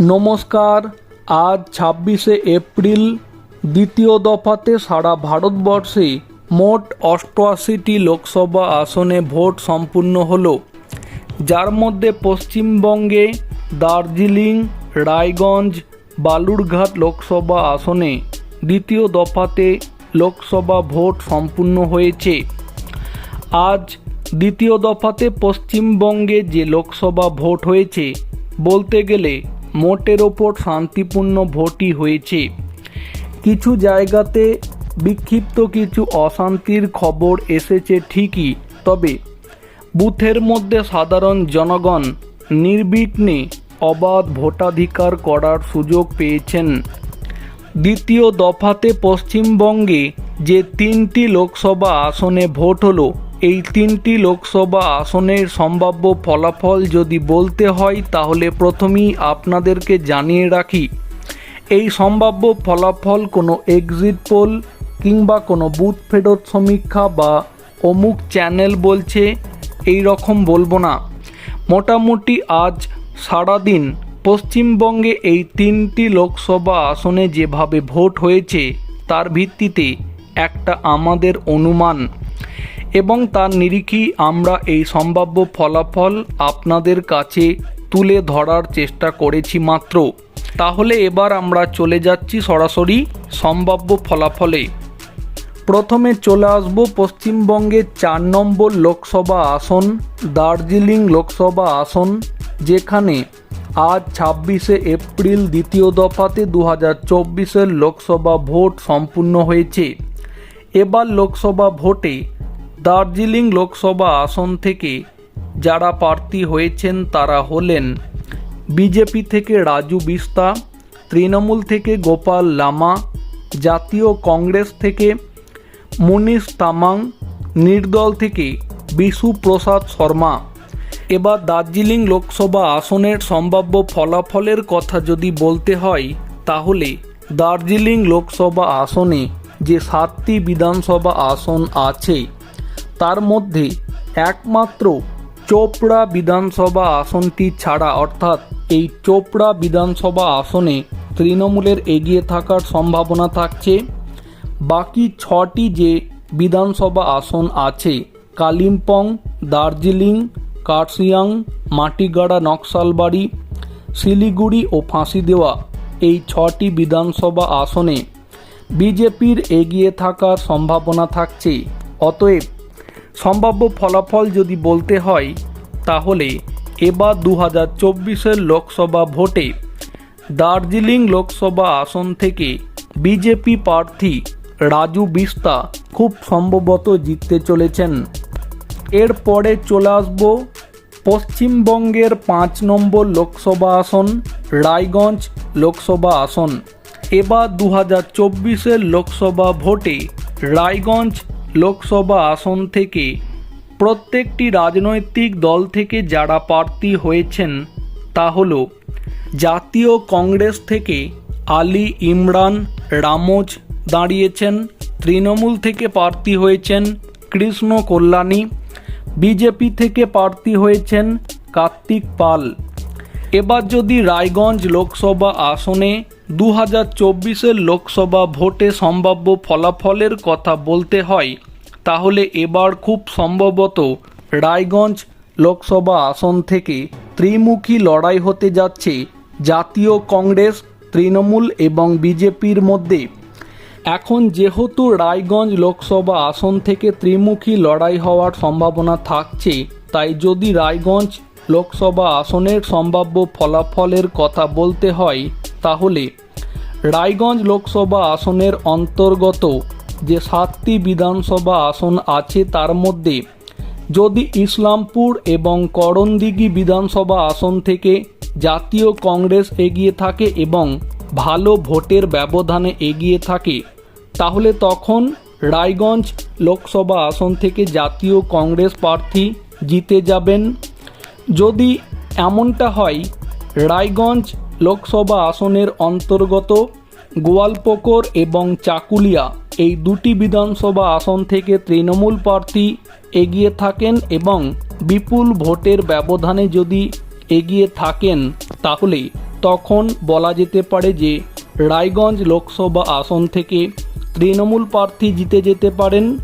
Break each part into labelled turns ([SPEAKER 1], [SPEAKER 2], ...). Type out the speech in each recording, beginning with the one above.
[SPEAKER 1] নমস্কার। আজ ছাব্বিশে এপ্রিল, দ্বিতীয় দফাতে সারা ভারতবর্ষে মোট অষ্টআশিটি লোকসভা আসনে ভোট সম্পূর্ণ হল। যার মধ্যে পশ্চিমবঙ্গে দার্জিলিং, রায়গঞ্জ, বালুরঘাট লোকসভা আসনে দ্বিতীয় দফাতে লোকসভা ভোট সম্পূর্ণ হয়েছে। আজ দ্বিতীয় দফাতে পশ্চিমবঙ্গে যে লোকসভা ভোট হয়েছে, বলতে গেলে মোটের ওপর শান্তিপূর্ণ ভোটই হয়েছে। কিছু জায়গাতে বিক্ষিপ্ত কিছু অশান্তির খবর এসেছে ঠিকই, তবে বুথের মধ্যে সাধারণ জনগণ নির্বিঘ্নে অবাধ ভোটাধিকার করার সুযোগ পেয়েছেন। দ্বিতীয় দফাতে পশ্চিমবঙ্গে যে তিনটি লোকসভা আসনে ভোট হলো এই তিনটি লোকসভা আসনের সম্ভাব্য ফলাফল যদি বলতে হয়, তাহলে প্রথমেই আপনাদেরকে জানিয়ে রাখি, এই সম্ভাব্য ফলাফল কোনো এক্সিট পোল কিংবা কোনো বুথ ফেরত সমীক্ষা বা অমুক চ্যানেল বলছে, এই রকম বলব না। মোটামুটি আজ সারাদিন পশ্চিমবঙ্গে এই তিনটি লোকসভা আসনে যেভাবে ভোট হয়েছে, তার ভিত্তিতে একটা আমাদের অনুমান। এবং তার নিরিখেই আমরা এই সম্ভাব্য ফলাফল আপনাদের কাছে তুলে ধরার চেষ্টা করেছি মাত্র। তাহলে এবার আমরা চলে যাচ্ছি সরাসরি সম্ভাব্য ফলাফলে। প্রথমে চলে আসব পশ্চিমবঙ্গের চার নম্বর লোকসভা আসন, দার্জিলিং লোকসভা আসন, যেখানে আজ ছাব্বিশে এপ্রিল দ্বিতীয় দফাতে দু হাজার লোকসভা ভোট সম্পূর্ণ হয়েছে। এবার লোকসভা ভোটে দার্জিলিং লোকসভা আসন থেকে যারা প্রার্থী হয়েছেন তারা হলেন বিজেপি থেকে রাজু বিস্তা, তৃণমূল থেকে গোপাল লামা, জাতীয় কংগ্রেস থেকে মুনিশ তামাং, নির্দল থেকে বিশু প্রসাদ শর্মা। এবার দার্জিলিং লোকসভা আসনের সম্ভাব্য ফলাফলের কথা যদি বলতে হয়, তাহলে দার্জিলিং লোকসভা আসনে যে সাতটি বিধানসভা আসন আছে তার মধ্যে একমাত্র চোপড়া বিধানসভা আসনটি ছাড়া, অর্থাৎ এই চোপড়া বিধানসভা আসনে তৃণমূলের এগিয়ে থাকার সম্ভাবনা থাকছে। বাকি ছটি যে বিধানসভা আসন আছে, কালিম্পং, দার্জিলিং, কার্শিয়াং, মাটিগাড়া, নকশালবাড়ি, শিলিগুড়ি ও ফাঁসি দেওয়া এই ছটি বিধানসভা আসনে বিজেপির এগিয়ে থাকার সম্ভাবনা থাকছে। অতএব সম্ভাব্য ফলাফল যদি বলতে হয়, তাহলে এবার দু হাজার চব্বিশের লোকসভা ভোটে দার্জিলিং লোকসভা আসন থেকে বিজেপি প্রার্থী রাজু বিস্তা খুব সম্ভবত জিততে চলেছেন। এরপরে চলে আসব পশ্চিমবঙ্গের পাঁচ নম্বর লোকসভা আসন, রায়গঞ্জ লোকসভা আসন। এবার দু হাজার চব্বিশের লোকসভা ভোটে রায়গঞ্জ লোকসভা আসন থেকে প্রত্যেকটি রাজনৈতিক দল থেকে যারা প্রার্থী হয়েছেন, তা হল জাতীয় কংগ্রেস থেকে আলী ইমরান, রামোজ দাঁড়িয়েছেন, তৃণমূল থেকে প্রার্থী হয়েছেন কৃষ্ণ কল্যাণী, বিজেপি থেকে প্রার্থী হয়েছেন কার্তিক পাল। এবার যদি রায়গঞ্জ লোকসভা আসনে দু হাজার লোকসভা ভোটে সম্ভাব্য ফলাফলের কথা বলতে হয় তাহলে এবার খুব সম্ভবত রায়গঞ্জ লোকসভা আসন থেকে ত্রিমুখী লড়াই হতে যাচ্ছে জাতীয় কংগ্রেস, তৃণমূল এবং বিজেপির মধ্যে। এখন যেহেতু রায়গঞ্জ লোকসভা আসন থেকে ত্রিমুখী লড়াই হওয়ার সম্ভাবনা থাকছে, তাই যদি রায়গঞ্জ লোকসভা আসনের সম্ভাব্য ফলাফলের কথা বলতে হয়, তাহলে রায়গঞ্জ লোকসভা আসনের অন্তর্গত যে সাতটি বিধানসভা আসন আছে তার মধ্যে যদি ইসলামপুর এবং করণদিঘি বিধানসভা আসন থেকে জাতীয় কংগ্রেস এগিয়ে থাকে এবং ভালো ভোটের ব্যবধানে এগিয়ে থাকে, তাহলে তখন রায়গঞ্জ লোকসভা আসন থেকে জাতীয় কংগ্রেস প্রার্থী জিতে যাবেন। যদি এমনটা হয়, রায়গঞ্জ লোকসভা আসনের অন্তর্গত গোয়ালপুকুর এবং চাকুলিয়া এই দুটি বিধানসভা আসন থেকে তৃণমূল প্রার্থী এগিয়ে থাকেন এবং বিপুল ভোটের ব্যবধানে যদি এগিয়ে থাকেন, তাহলে তখন বলা যেতে পারে যে রায়গঞ্জ লোকসভা আসন থেকে তৃণমূল প্রার্থী জিতে যেতে পারেন।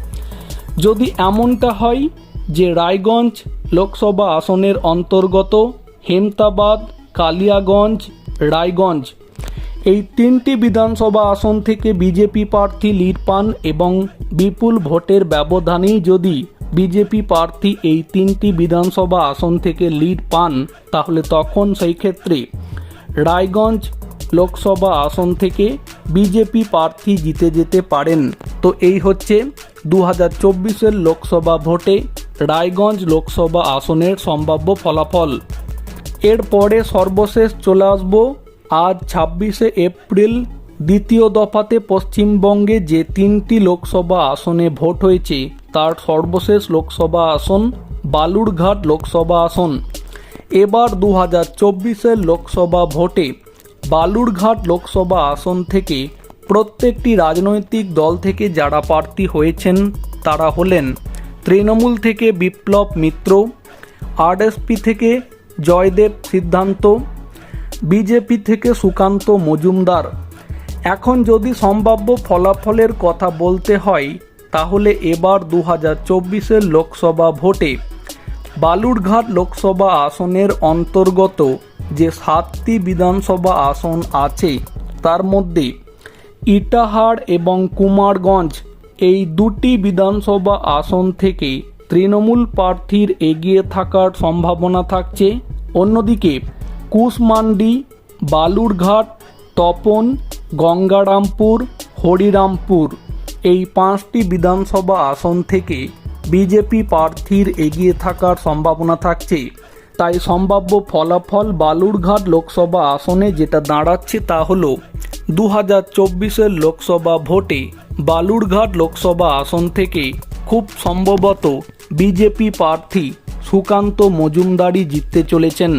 [SPEAKER 1] যদি এমনটা হয় যে রায়গঞ্জ লোকসভা আসনের অন্তর্গত হেমতাবাদ, কালিয়াগঞ্জ, রায়গঞ্জ এই তিনটি বিধানসভা আসন থেকে বিজেপি প্রার্থী লিড পান এবং বিপুল ভোটের ব্যবধানেই যদি বিজেপি প্রার্থী এই তিনটি বিধানসভা আসন থেকে লিড পান, তাহলে তখন সেই ক্ষেত্রে রায়গঞ্জ লোকসভা আসন থেকে বিজেপি প্রার্থী জিতে যেতে পারেন। তো এই হচ্ছে দু হাজার চব্বিশের লোকসভা ভোটে রায়গঞ্জ লোকসভা আসনের সম্ভাব্য ফলাফল। এরপরে সর্বশেষ চলে আসব আজ ছাব্বিশে এপ্রিল দ্বিতীয় দফাতে পশ্চিমবঙ্গে যে তিনটি লোকসভা আসনে ভোট হয়েছে, তার সর্বশেষ লোকসভা আসন বালুরঘাট লোকসভা আসন। এবার দু হাজার চব্বিশের লোকসভা ভোটে বালুরঘাট লোকসভা আসন থেকে প্রত্যেকটি রাজনৈতিক দল থেকে যারা প্রার্থী হয়েছেন, তারা হলেন তৃণমূল থেকে বিপ্লব মিত্র, আরএসপি থেকে জয়দেব সিদ্ধান্ত বিজেপি থেকে সুকান্ত মজুমদার। এখন যদি সম্ভাব্য ফলাফলের কথা বলতে হয়, তাহলে এবার দু হাজার চব্বিশের লোকসভা ভোটে বালুরঘাট লোকসভা আসনের অন্তর্গত যে সাতটি বিধানসভা আসন আছে, তার মধ্যে ইটাহার এবং কুমারগঞ্জ এই দুটি বিধানসভা আসন থেকে তৃণমূল প্রার্থীর এগিয়ে থাকার সম্ভাবনা থাকছে। অন্যদিকে কুশমান্ডি, বালুরঘাট, তপন, গঙ্গারামপুর, হরিরামপুর এই পাঁচটি বিধানসভা আসন থেকে বিজেপি প্রার্থীর এগিয়ে থাকার সম্ভাবনা থাকছে। তাই সম্ভাব্য ফলাফল বালুরঘাট লোকসভা আসনে যেটা দাঁড়াচ্ছে তা হলো দু হাজার চব্বিশের লোকসভা ভোটে বালুরঘাট লোকসভা আসন থেকে খুব সম্ভবত বিজেপি প্রার্থী সুকান্ত মজুমদারই জিততে চলেছেন।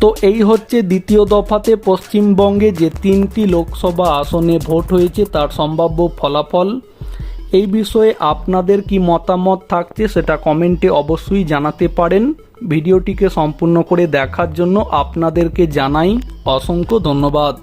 [SPEAKER 1] তো এই হচ্ছে দ্বিতীয় দফাতে পশ্চিমবঙ্গে যে তিনটি লোকসভা আসনে ভোট হয়েছে, তার সম্ভাব্য ফলাফল। এই বিষয়ে আপনাদের কি মতামত থাকছে সেটা কমেন্টে অবশ্যই জানাতে পারেন। ভিডিওটিকে সম্পূর্ণ করে দেখার জন্য আপনাদেরকে জানাই অসংখ্য ধন্যবাদ।